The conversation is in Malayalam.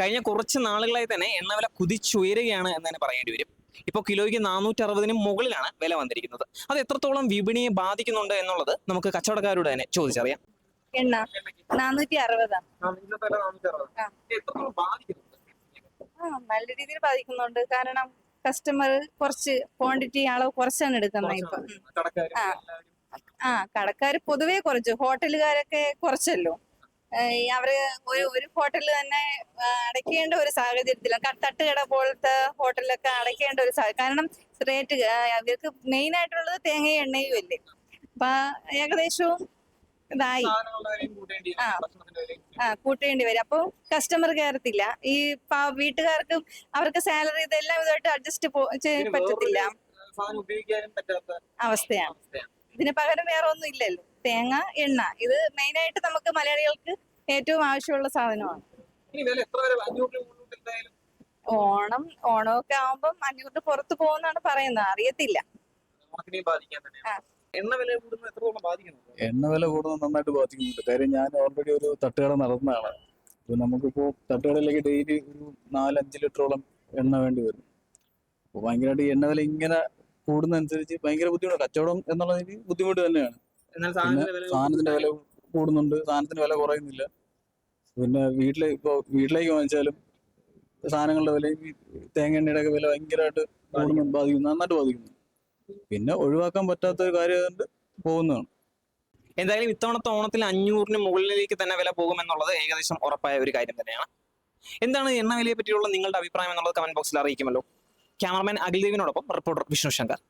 കഴിഞ്ഞ കുറച്ച് നാളുകളായി തന്നെ എണ്ണവില കുതിച്ചുയരുകയാണ് എന്ന് തന്നെ പറയേണ്ടി വരും. ഇപ്പോൾ കിലോയ്ക്ക് നാനൂറ്റി അറുപതിന് മുകളിലാണ് വില വന്നിരിക്കുന്നത്. അത് എത്രത്തോളം വിപണിയെ ബാധിക്കുന്നുണ്ട് എന്നുള്ളത് നമുക്ക് കച്ചവടക്കാരോട് തന്നെ ചോദിച്ചറിയാം. എണ്ണ. നാനൂറ്റി നല്ല രീതിയിൽ ബാധിക്കുന്നുണ്ട്. കാരണം കസ്റ്റമർ കുറച്ച് ക്വാണ്ടിറ്റി അളവ് കുറച്ചാണ് എടുക്കുന്നത് ഇപ്പൊ. ആ. കടക്കാർ പൊതുവേ കുറച്ച്. ഹോട്ടലുകാരൊക്കെ കുറച്ചല്ലോ. അവർ ഒരു ഒരു ഹോട്ടലിൽ തന്നെ അടയ്ക്കേണ്ട ഒരു സാഹചര്യത്തിലാണ് തട്ടുകട പോലത്തെ ഹോട്ടലൊക്കെ അടയ്ക്കേണ്ട ഒരു സാഹചര്യം കാരണം റേറ്റ് അവർക്ക് മെയിൻ ആയിട്ടുള്ളത് തേങ്ങ എണ്ണയും അല്ലേ? അപ്പൊ ഏകദേശവും ഇതായി. ആ. ആ കൂട്ടേണ്ടി വരും. അപ്പോൾ കസ്റ്റമർ കയറത്തില്ല ഈ വീട്ടുകാർക്കും അവർക്ക് സാലറി ഇതെല്ലാം ഇതായിട്ട് അഡ്ജസ്റ്റ് പറ്റത്തില്ല. അവസ്ഥയാണ്. ഇതിന് പകരം വേറെ ഒന്നും ഇല്ലല്ലോ. തേങ്ങ എണ്ണ. ഇത് മെയിൻ ആയിട്ട് നമുക്ക് മലയാളികൾക്ക് ഏറ്റവും ആവശ്യമുള്ള സാധനമാണ്. ഓണം ഓണമൊക്കെ ആവുമ്പം അഞ്ഞൂറിന് പുറത്ത് പോകുന്നാണ് പറയുന്നത്. അറിയത്തില്ല. എണ്ണ വില കൂടുന്നത് എത്രത്തോളം ബാധിക്കുന്നു എണ്ണ വില കൂടുന്നത് നന്നായിട്ട് ബാധിക്കുന്നുണ്ട്. കാര്യം ഞാൻ ഓൾറെഡി ഒരു തട്ടുകട നടന്നതാണ് അപ്പൊ നമുക്കിപ്പോ തട്ടുകടയിലേക്ക് ഡെയിലി ഒരു നാലഞ്ച് ലിറ്ററോളം എണ്ണ വേണ്ടി വരും. അപ്പൊ ഭയങ്കരമായിട്ട് എണ്ണ വില ഇങ്ങനെ കൂടുന്നതനുസരിച്ച് ഭയങ്കര ബുദ്ധിമുട്ടാണ്. കച്ചവടം എന്നുള്ളതിന് ബുദ്ധിമുട്ട് തന്നെയാണ്. സാധനത്തിന്റെ വില സാധനത്തിന്റെ വില കൂടുന്നുണ്ട്. സാധനത്തിന്റെ വില കുറയുന്നില്ല. പിന്നെ വീട്ടിലെ ഇപ്പോ വീട്ടിലേക്ക് വാങ്ങിച്ചാലും സാധനങ്ങളുടെ വില ഈ തേങ്ങ എണ്ണയുടെ ഒക്കെ വില ഭയങ്കരമായിട്ട് കൂടുന്നുണ്ട് ബാധിക്കുന്നു നന്നായിട്ട് ബാധിക്കുന്നു. പിന്നെ ഒഴിവാക്കാൻ പറ്റാത്ത ഒരു കാര്യം പോകുന്നതാണ്. എന്തായാലും ഇത്തവണത്തെ ഓണത്തിൽ അഞ്ഞൂറിന് മുകളിലേക്ക് തന്നെ വില പോകുമെന്നുള്ളത് ഏകദേശം ഉറപ്പായ ഒരു കാര്യം തന്നെയാണ്. എന്താണ് എണ്ണ വിലയെ പറ്റിയുള്ള നിങ്ങളുടെ അഭിപ്രായം എന്നുള്ളത് കമന്റ് ബോക്സിൽ അറിയിക്കുമല്ലോ. ക്യാമറമാൻ അഖിൽദേവിനോടൊപ്പം റിപ്പോർട്ടർ വിഷ്ണു ശങ്കർ.